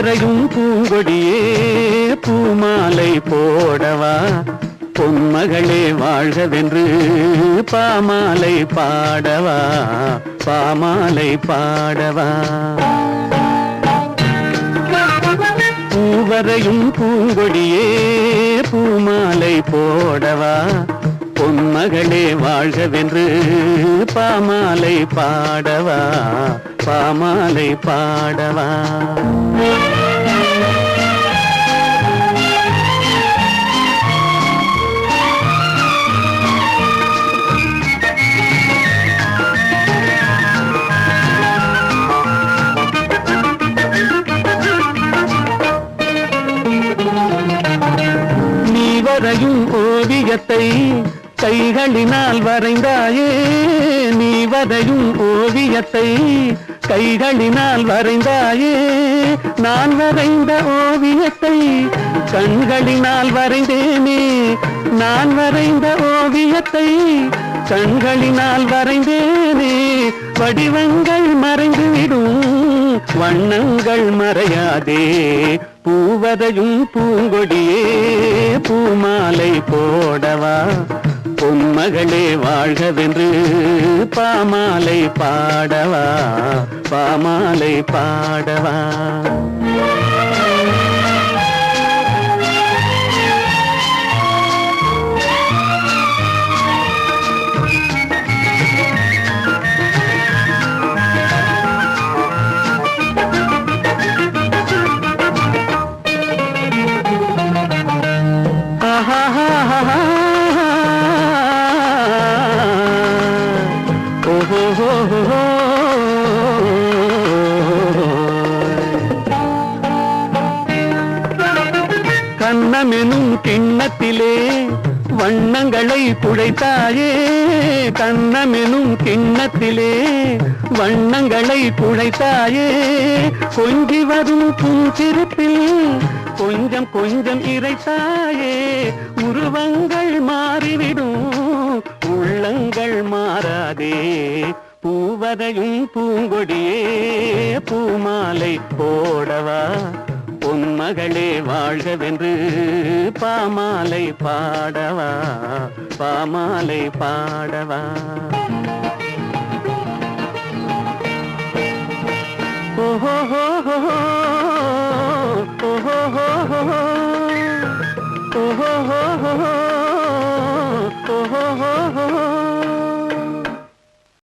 பூவரையும் பூங்கொடியே பூமாலை போடவா? பொன்மகளே வாழ்கவென்று பாமாலை பாடவா? பாமாலை பாடவா? பூவரையும் பூங்கொடியே பூமாலை போடவா? பொன்மகளே வாழ்கவென்று பாமாலை பாடவா? பாமாலை பாடவா? வரையும் ஓவியத்தை கைகளினால் வரைந்தாயே. நீ வரையும் ஓவியத்தை கைகளினால் வரைந்தாயே. நான் வரைந்த ஓவியத்தை கண்களினால் வரைந்தேனே. நான் வரைந்த ஓவியத்தை கண்களினால் வரைந்தேனே. வடிவங்கள் மறைந்துவிடும் வண்ணங்கள் மறையாதே. பூவதையும் பூங்கொடியே பூமாலை போடவா? பொன்மகளே வாழ்கவென்று பாமாலை பாடவா? பாமாலை பாடவா? கண்ணமெனும் கிண்ணத்திலே வண்ணங்களை குழைத்தாயே கண்ணமெனும் கிண்ணத்திலே வண்ணங்களை குழைத்தாயே கொஞ்சி வரும் புஞ்சிருப்பில் கொஞ்சம் கொஞ்சம் இறைத்தாயே உருவங்கள் மாறிவிடும் உள்ளங்கள் மாறாதே பூவதையும் பூங்கொடியே பூமாலை போடவா? மகளே வாழ்கவென்று பாமாலை பாடவா பாமாலை பாடவா. ஓஹோ ஓஹோ ஓஹோ ஓஹோ